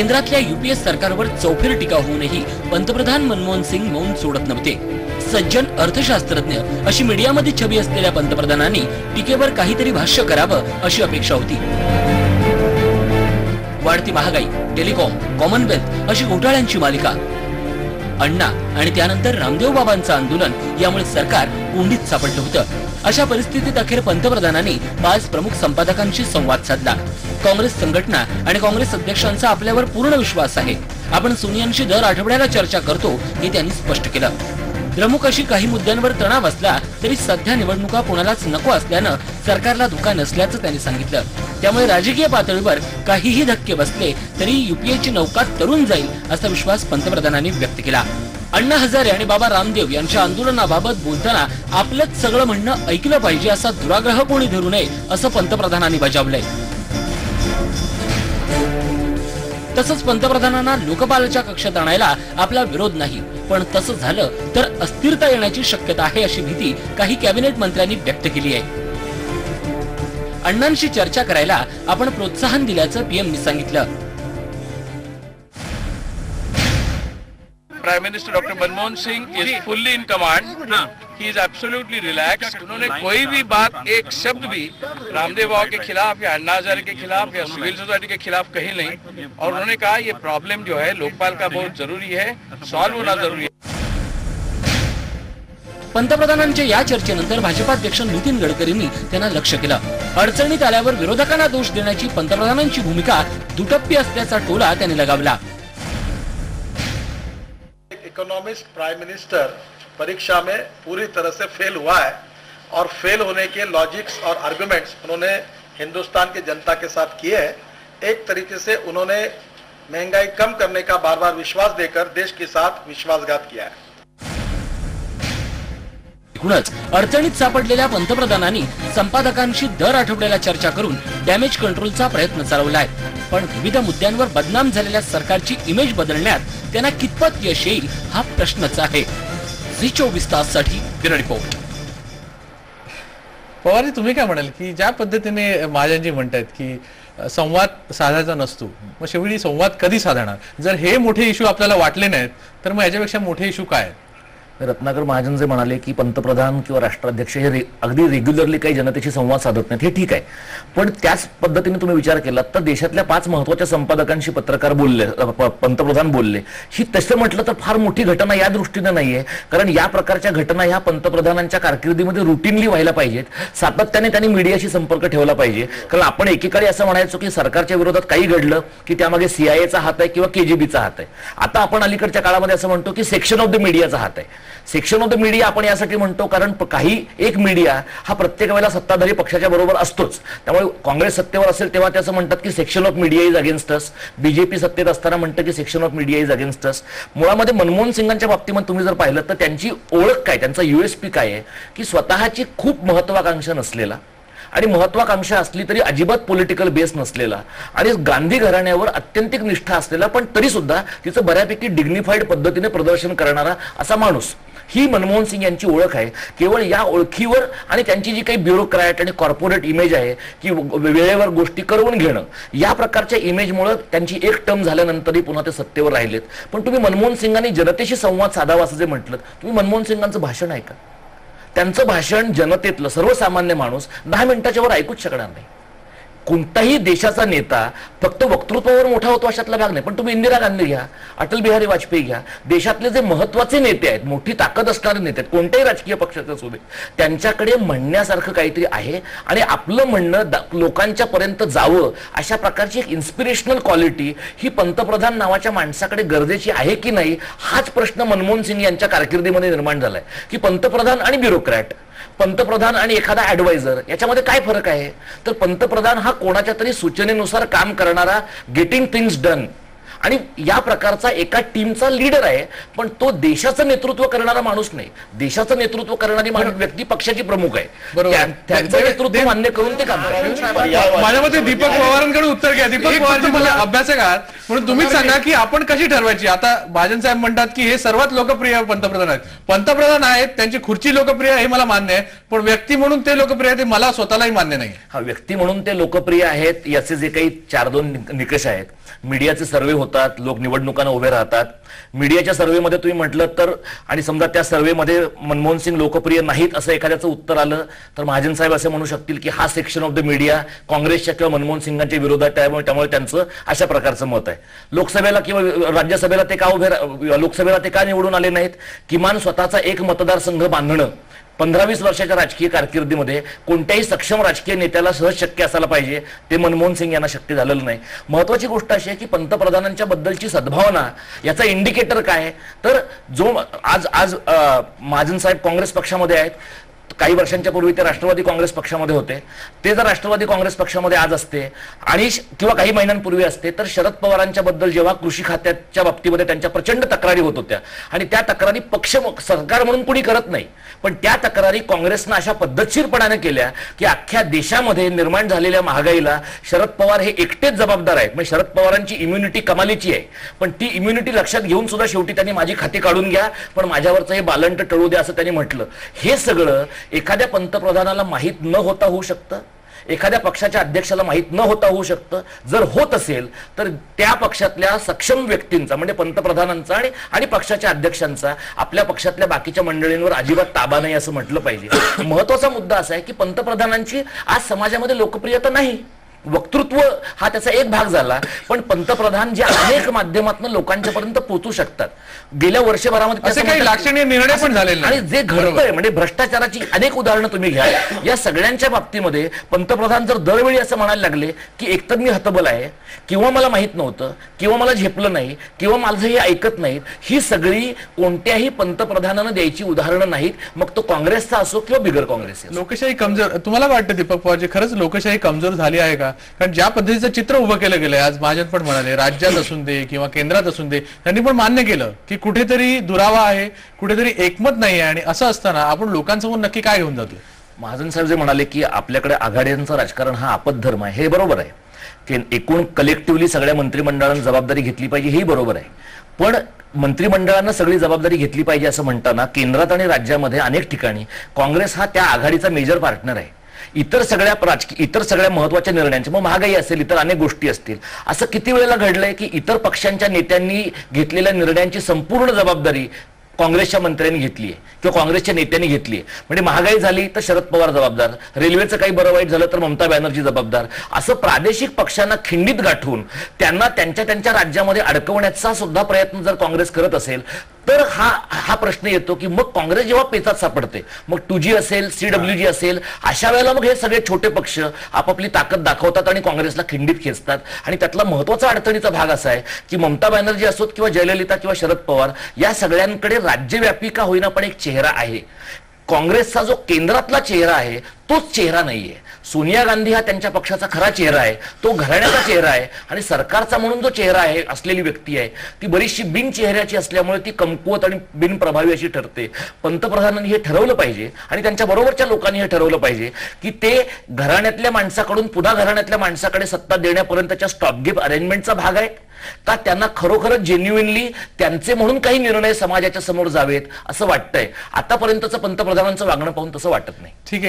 केंद्रातल्या युपीए सरकारवर चौफेर टीका होऊनही पंतप्रधान मनमोहन सिंग मौन सोडत नव्हते. सज्जन अर्थशास्त्रज्ञ अशी मीडियामध्ये छबी असलेल्या पंतप्रधानांनी टीकेवर काहीतरी भाष्य करावं अशी अपेक्षा होती. वाढती महागाई टेलिकॉम कॉमनवेल्थ अशी घोटाळ्यांची मालिका अण्णा आणि त्यानंतर रामदेव बाबांचं आंदोलन यामुळे सरकार कोंडीत सापडलं होतं. अशा परिस्थितीत अखेर पंतप्रधानांनी पाच प्रमुख संपादकांशी संवाद साधला. काँग्रेस संघटना आणि काँग्रेस अध्यक्षांचा आपल्यावर पूर्ण विश्वास आहे. आपण सोनियांशी दर आठवड्याला चर्चा करतो हे त्यांनी स्पष्ट केलं. द्रमुक अशी काही मुद्द्यांवर तणाव असला तरी सध्या निवडणुका कोणालाच नको असल्यानं सरकारला धोका नसल्याचं त्यांनी सांगितलं. त्यामुळे राजकीय पातळीवर काहीही धक्के बसले तरी युपीएची नौका तरुण जाईल असा विश्वास पंतप्रधानांनी व्यक्त केला. अण्णा हजारे आणि बाबा रामदेव यांच्या आंदोलनाबाबत बोलताना आपलंच सगळं म्हणणं ऐकलं पाहिजे असा दुराग्रह कोणी धरू नये असं पंतप्रधानांनी बजावलंय. तसंच पंतप्रधानांना लोकपालाच्या कक्षात आणायला आपला विरोध नाही. पण तसं झालं तर अस्थिरता येण्याची शक्यता आहे अशी भीती काही कॅबिनेट मंत्र्यांनी व्यक्त केली आहे. अण्णांशी चर्चा करायला आपण प्रोत्साहन दिल्याचं पीएमनी सांगितलं. Prime minister doctor Manmohan Singh is fully in command he is absolutely relax उन्होंने कोई भी बात एक शब्द भी रामदेव बाबा के खिलाफ या अन्ना हजारे के खिलाफ या सिविल सोसाइटी के खिलाफ कही नहीं। और उन्होंने कहा ये प्रॉब्लम जो है लोकपाल का बहुत जरूरी है सॉल्व होना जरूरी है. पंतप्रधानांच्या या चर्चेनंतर भाजपाध्यक्ष नितीन गडकरींनी त्यांना लक्ष केलं. अडचणीत आल्यावर विरोधकांना दोष देण्याची पंतप्रधानांची भूमिका दुटप्पी असल्याचा टोला त्यांनी लगावला. इकोनॉमिस्ट प्राइम मिनिस्टर परीक्षा में पूरी तरह से फेल हुआ है और फेल होने के लॉजिक्स और आर्गुमेंट्स उन्होंने हिंदुस्तान की जनता के साथ किए हैं। एक तरीके से उन्होंने महँगाई कम करने का बार बार विश्वास देकर देश के साथ विश्वासघात किया है। एकूणच अडचणीत सापडलेल्या पंतप्रधानांनी संपादकांशी दर आठवड्याला चर्चा करून डॅमेज कंट्रोलचा प्रयत्न चालवलाय पण विविध मुद्द्यांवर बदनाम झालेल्या सरकारची इमेज बदलण्यात कितपत यश हा प्रश्नच आहे. झी चोवीस ताससाठी ब्युरो रिपोर्ट पवारजी तुम्ही काय म्हणाल की ज्या पद्धतीने महाजनजी म्हणतायत की संवाद साधायचा नसतो मग शेवटी संवाद कधी साधणार जर हे मोठे इश्यू आपल्याला वाटले नाहीत तर मग याच्यापेक्षा मोठे इश्यू काय आहेत? रत्नाकर महाजन जे म्हणाले की पंतप्रधान किंवा राष्ट्राध्यक्ष हे रे- अगदी रेग्युलरली काही जनतेशी संवाद साधत नाहीत. हे ठीक आहे. पण त्याच पद्धतीने तुम्ही विचार केला तर देशातल्या पाच महत्त्वाच्या संपादकांशी पत्रकार बोलले पंतप्रधान बोलले. ही तसं म्हटलं तर फार मोठी घटना या दृष्टीने नाहीये. कारण या प्रकारच्या घटना ह्या पंतप्रधानांच्या कारकिर्दीमध्ये रुटीनली व्हायला पाहिजेत. सातत्याने त्यांनी मीडियाशी संपर्क ठेवला पाहिजे. कारण आपण एकीकडे असं म्हणायचो की सरकारच्या विरोधात काही घडलं की त्यामागे सीआयएचा हात आहे किंवा केजीबीचा हात आहे. आता आपण अलीकडच्या काळामध्ये असं म्हणतो की सेक्शन ऑफ द मीडियाचा हात आहे. सेक्शन ऑफ द मीडिया आपण यासाठी म्हणतो कारण काही एक मीडिया हा प्रत्येक वेळेला सत्ताधारी पक्षाच्या बरोबर असतोच. त्यामुळे काँग्रेस सत्तेवर असेल तेव्हा ते असं म्हणतात की section of media is against us BJP सत्तेत असताना म्हणतं की section of media is against us मुळामध्ये मनमोहन सिंगांच्या बाबतीमध्ये तुम्ही जर पाहिलं तर त्यांची ओळख काय त्यांचा युएसपी काय आहे की स्वतःची खूप महत्वाकांक्षा नसलेला आणि महत्वाकांक्षा असली तरी अजिबात पॉलिटिकल बेस नसलेला. आणि गांधी घराण्यावर अत्यंतिक निष्ठा असलेला पण तरी सुद्धा तिचं बऱ्यापैकी डिग्निफाईड पद्धतीने प्रदर्शन करणारा असा माणूस. ही मनमोहन सिंग यांची ओळख आहे. केवळ या ओळखीवर आणि त्यांची जी काही ब्युरोक्रॅट आणि कॉर्पोरेट इमेज आहे की वेळेवर गोष्टी करवून घेणं या प्रकारच्या इमेजमुळे त्यांची एक टर्म झाल्यानंतरही पुन्हा ते सत्तेवर राहिलेत. पण तुम्ही मनमोहन सिंगांनी जनतेशी संवाद साधावा असं जे म्हटलं तुम्ही मनमोहन सिंगांचं भाषण ऐका. त्यांचं भाषण जनतेतलं सर्वसामान्य माणूस दहा मिनिटाच्या वर ऐकूच शकणार नाही. कोणताही देशाचा नेता फक्त वक्तृत्वावर मोठा होतो अशातला भाग नाही. पण तुम्ही इंदिरा गांधी घ्या अटल बिहारी वाजपेयी घ्या देशातले जे महत्त्वाचे नेते आहेत मोठी ताकद असणारे नेते आहेत कोणत्याही राजकीय पक्षाचे असू दे त्यांच्याकडे म्हणण्यासारखं काहीतरी आहे आणि आपलं म्हणणं लोकांच्या पर्यंत जावं अशा प्रकारची एक इन्स्पिरेशनल क्वालिटी ही पंतप्रधान नावाच्या माणसाकडे गरजेची आहे की नाही हाच प्रश्न मनमोहन सिंग यांच्या कारकिर्दीमध्ये निर्माण झालाय. की पंतप्रधान आणि ब्युरोक्रॅट पंतप्रधान आणि एखादा ऍडवायझर याच्यामध्ये काय फरक आहे? तर पंतप्रधान हा कोणाच्या तरी सूचनेनुसार काम करणारा गेटिंग थिंग्स डन आणि या प्रकारचा एका टीमचा लीडर आहे पण तो देशाचं नेतृत्व करणारा माणूस नाही. देशाचं नेतृत्व करणारी माणूस व्यक्ती पक्षाची प्रमुख आहे. त्यांचं दे- नेतृत्व मान्य करून ते काम माझ्या मते दीपक पवारांकडे उत्तर घ्या. दीपक फक्त मला अभ्यासक आहात म्हणून तुम्हीच सांगा की आपण कशी ठरवायची? आता भाजन साहेब म्हणतात की हे सर्वात लोकप्रिय पंतप्रधान आहेत. पंतप्रधान आहेत त्यांची खुर्ची लोकप्रिय आहे हे मला मान्य आहे. पण व्यक्ती म्हणून ते लोकप्रिय आहे ते मला स्वतःलाही मान्य नाही. हा व्यक्ती म्हणून ते लोकप्रिय आहेत याचे जे काही चार दोन निक- निकष आहेत मीडियाचे सर्वे होतात लोक निवडणुकांना उभे राहतात. मीडियाच्या सर्वेमध्ये तुम्ही म्हटलं तर आणि समजा त्या सर्वेमध्ये मनमोहन सिंग लोकप्रिय नाहीत असं एखाद्याचं उत्तर आलं तर महाजन साहेब असे म्हणू शकतील की हा सेक्शन ऑफ द मीडिया काँग्रेसच्या किंवा मनमोहन सिंगांच्या विरोधात त्यामुळे त्यामुळे त्यांचं अशा प्रकारचं मत आहे. लोकसभेला किंवा राज्यसभेला ते का उभे लोकसभेला ते का निवडून आले नाहीत? किमान स्वतःचा एक मतदारसंघ बांधणं पंधरा वीस वर्षाच्या राजकीय कारकिर्दीमध्ये कोणत्याही सक्षम राजकीय नेत्याला सहज शक्य असायला पाहिजे ते मनमोहन सिंग यांना शक्य झालेलं नाही महत्वाची गोष्ट अशी आहे की पंतप्रधानांच्या बद्दलची सद्भावना याचा इंडिकेटर काय आहे? तर जो आज आज महाजन साहेब काँग्रेस पक्षामध्ये आहेत काही वर्षांच्या पूर्वी ते राष्ट्रवादी काँग्रेस पक्षामध्ये होते. ते जर राष्ट्रवादी काँग्रेस पक्षामध्ये आज असते आणि किंवा काही महिन्यांपूर्वी असते तर शरद पवारांच्या बद्दल जेव्हा कृषी खात्याच्या बाबतीमध्ये त्यांच्या प्रचंड तक्रारी होत होत्या. आणि त्या तक्रारी पक्ष सरकार म्हणून कुणी करत नाही. पण त्या तक्रारी काँग्रेसनं अशा पद्धतशीरपणाने केल्या की अख्ख्या देशामध्ये निर्माण झालेल्या महागाईला शरद पवार हे एकटेच जबाबदार आहेत. म्हणजे शरद पवारांची इम्युनिटी कमालीची आहे. पण ती इम्युनिटी लक्षात घेऊन सुद्धा शेवटी त्यांनी माझी खाती काढून घ्या पण माझ्यावरचं हे बालंट टळू द्या असं त्यांनी म्हटलं. हे सगळं एखाद्या पंतप्रधानाला माहीत न होता होऊ शकतं एखाद्या पक्षाच्या अध्यक्षाला माहीत न होता होऊ शकतं. जर होत असेल तर त्या पक्षातल्या सक्षम व्यक्तींचा म्हणजे पंतप्रधानांचा आणि आणि पक्षाच्या अध्यक्षांचा आपल्या पक्षातल्या बाकीच्या मंडळींवर अजिबात ताबा नाही असं म्हटलं पाहिजे. महत्त्वाचा मुद्दा असा आहे की पंतप्रधानांची आज समाजामध्ये लोकप्रियता नाही. वक्तृत्व हा त्याचा एक भाग झाला पण पंतप्रधान जे अनेक माध्यमातून लोकांच्या पर्यंत पोहोचू शकतात. गेल्या वर्षभरामध्ये असे काही लाक्षणीय निर्णय पण झालेले आणि. जे घडतंय म्हणजे भ्रष्टाचाराची अनेक उदाहरणं तुम्ही घ्या. या सगळ्यांच्या बाबतीमध्ये पंतप्रधान जर दरवेळी असं म्हणायला लागले की एकतर मी हतबल आहे किंवा मला माहीत नव्हतं किंवा मला झेपलं नाही किंवा माझं हे ऐकत नाहीत ही सगळी कोणत्याही पंतप्रधानानं द्यायची उदाहरणं नाहीत. मग तो काँग्रेसचा असो किंवा बिगर काँग्रेस लोकशाही कमजोर तुम्हाला वाटतं दीपक पवारजी खरंच लोकशाही कमजोर झाली आहे का? कारण ज्या पद्धतीचं चित्र उभं केलं गेलंय आज महाजन पण म्हणाले राज्यात असून दे किंवा केंद्रात असून दे त्यांनी पण मान्य केलं की कुठेतरी दुरावा आहे कुठेतरी एकमत नाही आहे आणि असं असताना आपण लोकांसमोर नक्की काय घेऊन जातो महाजन साहेब जे म्हणाले की आपल्याकडे आघाड्यांचं राजकारण हा आपद्धर्म आहे हे बरोबर आहे. एकूण कलेक्टिव्हली सगळ्या मंत्रिमंडळानं जबाबदारी घेतली पाहिजे हेही बरोबर आहे. पण मंत्रिमंडळानं सगळी जबाबदारी घेतली पाहिजे असं म्हणताना केंद्रात आणि राज्यामध्ये अनेक ठिकाणी काँग्रेस हा त्या आघाडीचा मेजर पार्टनर आहे. इतर सगळ्या राजकीय इतर सगळ्या महत्त्वाच्या निर्णयांची मग महागाई असेल इतर अनेक गोष्टी असतील. असं किती वेळेला घडलंय की इतर पक्षांच्या नेत्यांनी घेतलेल्या निर्णयांची संपूर्ण जबाबदारी काँग्रेसच्या मंत्र्यांनी घेतली आहे किंवा काँग्रेसच्या नेत्यांनी घेतली आहे म्हणजे महागाई झाली तर शरद पवार जबाबदार रेल्वेचं काही बरं वाईट झालं तर ममता बॅनर्जी जबाबदार. असं प्रादेशिक पक्षांना खिंडीत गाठून त्यांना त्यांच्या त्यांच्या राज्यामध्ये अडकवण्याचा सुद्धा प्रयत्न जर काँग्रेस करत असेल तर हा हा प्रश्न येतो की मग काँग्रेस जेव्हा पेचात सापडते मग टू जी असेल सीडब्ल्यू जी असेल अशा वेळेला मग हे सगळे छोटे पक्ष आपापली ताकद दाखवतात आणि काँग्रेसला खिंडीत खेचतात. आणि त्यातला महत्त्वाचा अडचणीचा भाग असा आहे की ममता बॅनर्जी असोत किंवा जयललिता किंवा शरद पवार या सगळ्यांकडे राज्यव्यापी का होईना पण एक चेहरा आहे. काँग्रेसचा जो केंद्रातला चेहरा आहे तोच चेहरा नाहीये. सोनिया गांधी हा त्यांच्या पक्षाचा खरा चेहरा आहे. तो घराण्याचा चेहरा आहे आणि सरकारचा म्हणून जो चेहरा आहे असलेली व्यक्ती आहे ती बरीचशी बिन चेहऱ्याची असल्यामुळे ती कमकुवत आणि बिनप्रभावी अशी ठरते. पंतप्रधानांनी हे ठरवलं पाहिजे आणि त्यांच्या बरोबरच्या लोकांनी हे ठरवलं पाहिजे की ते घराण्यातल्या माणसाकडून पुन्हा घराण्यातल्या माणसाकडे सत्ता देण्यापर्यंतच्या स्टॉपगिप अरेंजमेंटचा भाग आहे का त्यांना खरोखरच जेन्युइनली त्यांचे म्हणून काही निर्णय समाजाच्या समोर जावेत असं वाटतंय? आतापर्यंतचं पंतप्रधानांचं वागणं पाहून तसं वाटत नाही. ठीक आहे.